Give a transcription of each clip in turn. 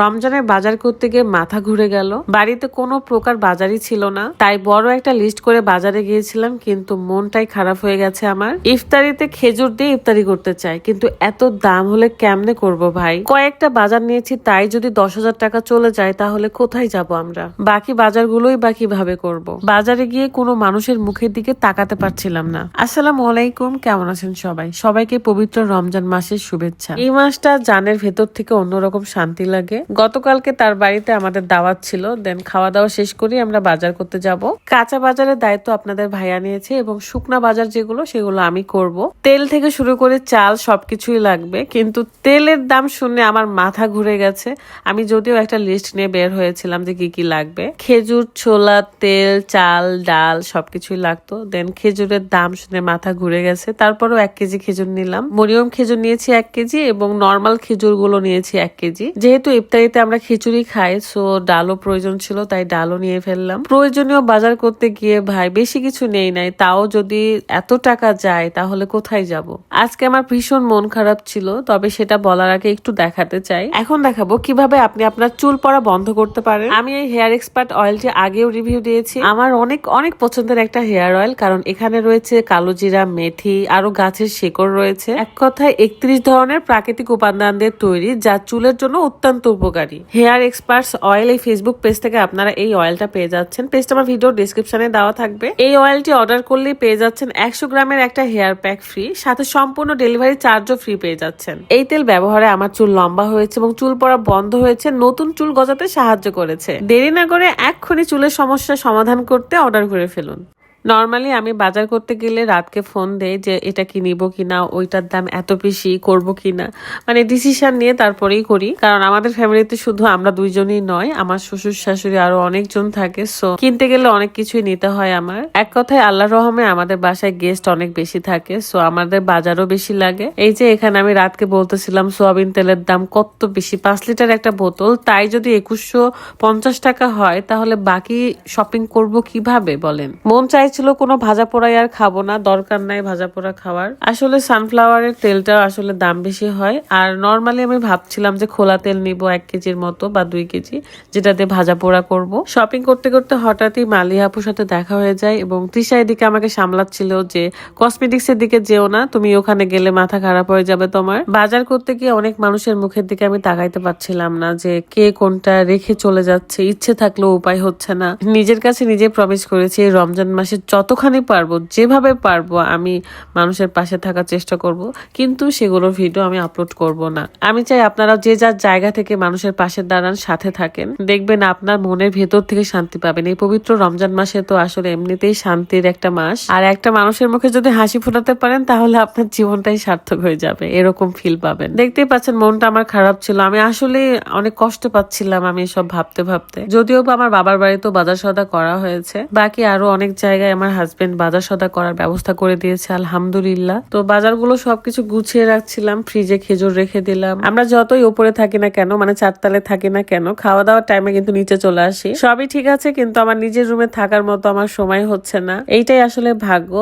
রমজানের বাজার করতে গিয়ে মাথা ঘুরে গেল। বাড়িতে কোনো প্রকার বাজারই ছিল না। তাই বড় একটা লিস্ট করে বাজারে গিয়েছিলাম, কিন্তু মনটাই খারাপ হয়ে গেছে আমার। ইফতারিতে খেজুর দিয়ে ইফতারি করতে চাই, কিন্তু এত দাম হলে কেমনে করব ভাই? কয়েকটা বাজার নিয়েছি, তাই যদি দশ হাজার টাকা চলে যায়, তাহলে কোথায় যাব আমরা? বাকি বাজারগুলোই বা কীভাবে করব? বাজারে গিয়ে কোনো মানুষের মুখের দিকে তাকাতে পারছিলাম না। আসসালাম আলাইকুম, কেমন আছেন সবাই? সবাইকে পবিত্র রমজান মাসের শুভেচ্ছা। এই মাসটা জানের ভেতর থেকে অন্যরকম শান্তি লাগে। গতকালকে তার বাড়িতে আমাদের দাওয়াত ছিল। দেন খাওয়া দাওয়া শেষ করে আমরা বাজার করতে যাব। কাঁচা বাজারের দায়িত্ব আপনাদের ভাইয়া নিয়েছে এবং শুকনা বাজার যেগুলো, সেগুলো আমি করব। তেল থেকে শুরু করে চাল সবকিছুই লাগবে, কিন্তু তেলের দাম শুনে আমার মাথা ঘুরে গেছে। আমি যদিও একটা লিস্ট নিয়ে বের হয়েছিলাম যে কি কি লাগবে। খেজুর, ছোলা, তেল, চাল, ডাল সবকিছুই লাগতো। দেন খেজুরের দাম শুনে মাথা ঘুরে গেছে। তারপরও এক কেজি খেজুর নিলাম। মরিয়ম খেজুর নিয়েছি এক কেজি এবং নর্মাল খেজুরগুলো নিয়েছি এক কেজি। যেহেতু ইফতারিতে আমরা খিচুড়ি খাই সো ডালও প্রয়োজন ছিল, তাই ডালও নিয়ে ফেললাম। প্রয়োজনীয় বাজার করতে গিয়ে ভাই বেশি কিছু নেই নাই, তাও যদি এত টাকা যায় তাহলে কোথায় যাব? আজকে আমার ভীষণ মন খারাপ ছিল, তবে সেটা বলার আগে একটু দেখাতে চাই। এখন দেখাবো কীভাবে আপনি আপনার চুল পড়া বন্ধ করতে পারেন। আমি এই হেয়ার এক্সপার্ট অয়েলটি আগেও রিভিউ দিয়েছি। আমার অনেক অনেক পছন্দের একটা হেয়ার অয়েল, কারণ এখানে রয়েছে কালো জিরা, মেথি আরও গাছের শেকড় রয়েছে। এক কথায় একত্রিশ ধরনের প্রাকৃতিক উপাদান দিয়ে তৈরি, যা চুলের জন্য অত্যন্ত উপকারী। হেয়ার এক্সপার্টস অয়েল এই ফেসবুক পেজ থেকে আপনারা এই অয়েলটা পেয়ে যাচ্ছেন। পেজটা আমার ভিডিও ডিসক্রিপশনে দেওয়া থাকবে। এই অয়েলটি অর্ডার করলেই পেয়ে যাচ্ছেন একশো গ্রামের একটা হেয়ার প্যাক ফ্রি সাথে সম্পূর্ণ ডেলিভারি চার্জও ফ্রি পেয়ে যাচ্ছেন। এই তেল ব্যবহারে আমার চুল লম্বা হয়েছে এবং চুল পড়া বন্ধ হয়েছে, নতুন চুল গজাতে সাহায্য করেছে। দেরি না করে এক্ষুনি চুলের সমস্যা সমাধান করতে অর্ডার করে ফেলুন। নর্মালি আমি বাজার করতে গেলে রাতকে ফোন দেই যে, এটা কি নিব কিনা? ওইটার দাম এত বেশি, করব কিনা? মানে ডিসিশন নিয়ে তারপরেই করি। কারণ আমাদের ফ্যামিলিতে শুধু আমরা দুইজনই নয়, আমার শ্বশুর শাশুড়ি আরও অনেকজন থাকে। সো কিনতে গেলে অনেক কিছুই নিতে হয় আমার। এক কথায় আল্লাহ রহমে আমাদের বাসায় গেস্ট অনেক বেশি থাকে। সো আমাদের বাজারও বেশি লাগে। এই যে, এখানে আমি রাতকে বলতেছিলাম, সোয়াবিন তেলের দাম কত বেশি? পাঁচ লিটার একটা বোতল। তাই যদি একুশশো পঞ্চাশ টাকা হয়, তাহলে বাকি শপিং করব কীভাবে বলেন? মন চাইছিল কোনো ভাজা পোড়াই আর খাব না, দরকার নাই ভাজা পোড়া খাওয়ার। আসলে সানফ্লাওয়ারের তেলটা আসলে দাম বেশি হয়, আর নর্মালি আমি ভাবছিলাম যে খোলা তেল নিব এক কেজির মতো বা দুই কেজি, যেটা দিয়ে ভাজা পোড়া করব। শপিং করতে করতে হঠাৎই মালি আপুর সাথে দেখা হয়ে যায় এবং তৃষা এদিকে আমাকে সামলাচ্ছিল যে কসমেটিক্স এর দিকে যেও না, তুমি ওখানে গেলে মাথা খারাপ হয়ে যাবে তোমার। বাজার করতে গিয়ে অনেক মানুষের মুখের দিকে আমি তাকাইতে পারছিলাম না যে, কে কোনটা রেখে চলে যাচ্ছে, ইচ্ছে থাকলেও উপায় হচ্ছে না। নিজের কাছে নিজে প্রমিস করেছি রমজান মাসে যতখানি পারব, যেভাবে পারব, আমি মানুষের পাশে থাকার চেষ্টা করব। কিন্তু সেগুলোর ভিডিও আমি আপলোড করব না। আমি চাই আপনারা যে যার জায়গা থেকে মানুষের পাশে দাঁড়ান, সাথে থাকেন। দেখবেন আপনার মনের ভেতর থেকে শান্তি পাবেন। এই পবিত্র রমজান মাসে তো আসলে এমনিতেই শান্তির একটা মাস। আর একটা মানুষের মুখে যদি হাসি ফোটাতে পারেন, তাহলে আপনার জীবনটাই সার্থক হয়ে যাবে। এরকম ফিল পাবেন। দেখতেই পাচ্ছেন, মনটা আমার খারাপ ছিল। আমি আসলে অনেক কষ্ট পাচ্ছিলাম আমি সব ভাবতে ভাবতে। যদিও বা আমার বাবার বাড়িতেও বাজার সদা করা হয়েছে। বাকি আরও অনেক জায়গায় আমার হাজবেন্ড বাজার সদা করার ব্যবস্থা করে দিয়েছে, আলহামদুলিল্লাহ। তো বাজারগুলো সবকিছু গুছিয়ে রাখছিলাম ফ্রিজে খেজুর রেখে দিলাম। আমরা যতই উপরে থাকি না কেন মানে চারতলে থাকি না কেন খাওয়া দাওয়ার টাইমে কিন্তু নিচে চলে আসি। সবই ঠিক আছে, কিন্তু আমার নিজের রুমে থাকার মতো আমার সময় হচ্ছে না। এইটাই আসলে ভাগ্য।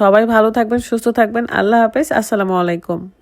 সবাই ভালো থাকবেন, সুস্থ থাকবেন। আল্লাহ হাফেজ, আসসালামু আলাইকুম।